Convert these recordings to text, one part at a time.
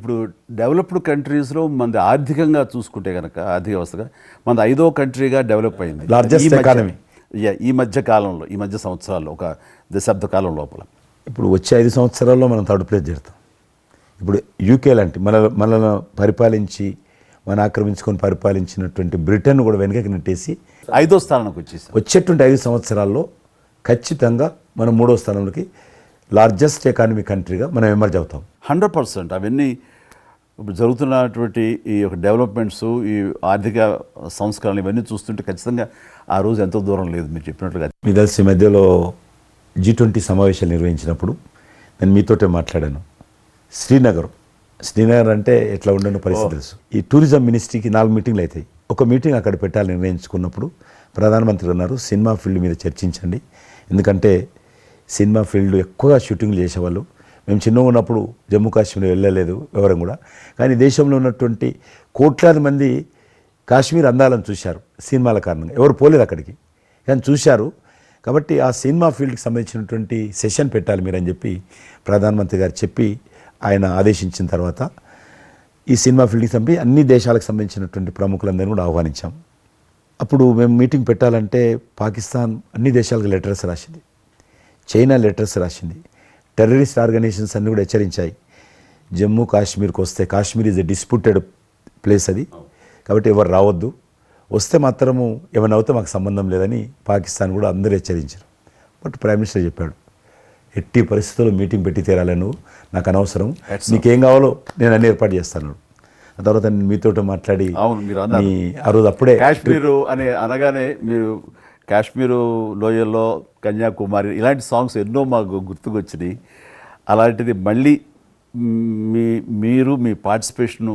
ఇప్పుడు డెవలప్డ్ కంట్రీస్లో మనది ఆర్థికంగా చూసుకుంటే కనుక ఆర్థిక వ్యవస్థగా మనది ఐదో కంట్రీగా డెవలప్ అయింది. Yeah, ఈ మధ్య కాలంలో ఈ మధ్య సంవత్సరాల్లో ఒక దశాబ్ద కాలం లోపల. ఇప్పుడు వచ్చే ఐదు సంవత్సరాల్లో మనం థర్డ్ ప్లేస్ చేరుతాం. ఇప్పుడు యూకే లాంటి మన మనల్ని పరిపాలించి మన ఆక్రమించుకొని పరిపాలించినటువంటి బ్రిటన్ కూడా వెనకకి నెట్టేసి ఐదో స్థానానికి వచ్చేసాం. వచ్చేటువంటి ఐదు సంవత్సరాల్లో ఖచ్చితంగా మనం మూడో స్థానంలోకి లార్జెస్ట్ ఎకానమీ కంట్రీగా మనం ఎమర్జ్ అవుతాం. హండ్రెడ్ పర్సెంట్ అవన్నీ ఇప్పుడు జరుగుతున్నటువంటి ఈ యొక్క డెవలప్మెంట్స్ ఈ ఆర్థిక సంస్కరణలు ఇవన్నీ చూస్తుంటే ఖచ్చితంగా ఆ రోజు ఎంతో దూరం లేదు మీరు చెప్పినట్లుగా. మీ తెలిసి మధ్యలో జీ ట్వంటీ సమావేశాలు నిర్వహించినప్పుడు నేను మీతోటే మాట్లాడాను. శ్రీనగర్ శ్రీనగర్ అంటే ఎట్లా ఉండని పరిస్థితి తెలుసు. ఈ టూరిజం మినిస్ట్రీకి నాలుగు మీటింగ్లు అవుతాయి. ఒక మీటింగ్ అక్కడ పెట్టాలని నిర్ణయించుకున్నప్పుడు ప్రధానమంత్రి అన్నారు సినిమా ఫీల్డ్ మీద చర్చించండి. ఎందుకంటే సినిమా ఫీల్డ్ ఎక్కువగా షూటింగ్లు చేసేవాళ్ళు. మేము చిన్నగా ఉన్నప్పుడు జమ్మూ కాశ్మీర్ వెళ్ళలేదు వివరం కూడా. కానీ దేశంలో ఉన్నటువంటి కోట్లాది మంది కాశ్మీర్ అందాలను చూశారు సినిమాల కారణంగా. ఎవరు పోలేదు అక్కడికి. కానీ చూశారు. కాబట్టి ఆ సినిమా ఫీల్డ్కి సంబంధించినటువంటి సెషన్ పెట్టాలి మీరని చెప్పి ప్రధానమంత్రి గారు చెప్పి ఆయన ఆదేశించిన తర్వాత ఈ సినిమా ఫీల్డ్కి సంబంధించి అన్ని దేశాలకు సంబంధించినటువంటి ప్రముఖులందరినీ కూడా ఆహ్వానించాం. అప్పుడు మేము మీటింగ్ పెట్టాలంటే పాకిస్తాన్ అన్ని దేశాలకు లెటర్స్ రాసింది. చైనా లెటర్స్ రాసింది. టెర్రరిస్ట్ ఆర్గనైజేషన్స్ అన్ని కూడా హెచ్చరించాయి. జమ్మూ కాశ్మీర్కి వస్తే Kashmir is a disputed place అది. కాబట్టి ఎవరు రావద్దు. వస్తే మాత్రము ఏమైనా అవుతే మాకు సంబంధం లేదని పాకిస్తాన్ కూడా అందరూ హెచ్చరించారు. బట్ ప్రైమ్ మినిస్టర్ చెప్పాడు ఎట్టి పరిస్థితుల్లో మీటింగ్ పెట్టి తీరాలి నువ్వు నాకు అనవసరం. నీకేం కావాలో నేను అన్ని ఏర్పాటు చేస్తాను ఆ తర్వాత మీతో మాట్లాడి అవును, మీరు అన్నారు. ఆ రోజు అప్పుడే కాశ్మీరు అనే అనగానే మీరు కాశ్మీరు లోయల్లో కన్యాకుమారి ఇలాంటి సాంగ్స్ ఎన్నో మాకు గుర్తుకొచ్చినాయి. అలాంటిది మళ్ళీ మ్, మీరు మీ పార్టిసిపేషన్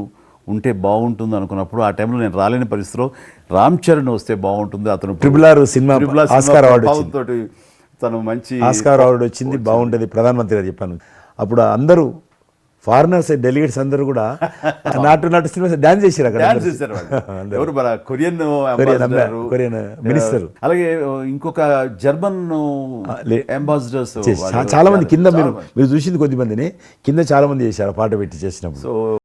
ఉంటే బాగుంటుంది అనుకున్నప్పుడు ఆ టైంలో నేను రాలేని పరిస్థితిలో రామ్ చరణ్ వస్తే బాగుంటుంది అతను triple R cinema Oscar award తను మంచి ఆస్కార్ అవార్డు వచ్చింది. బాగుంటుంది. ప్రధానమంత్రి గారు చెప్పాను. అప్పుడు అందరూ ఫారినర్స్ డెలిగేట్స్ అందరూ కూడా నాటు నాటు సినిమా డాన్స్ చేశారు అక్కడ డాన్స్. చేశారు. ఎవరు కొరియన్ కొరియన్ మినిస్టర్. అలాగే ఇంకొక జర్మన్ అంబాసిడర్స్ చాలా మంది కింద మీరు మీరు చూసింది కొద్ది మందిని కింద చాలా మంది చేశారు పాట పెట్టి చేసినప్పుడు సో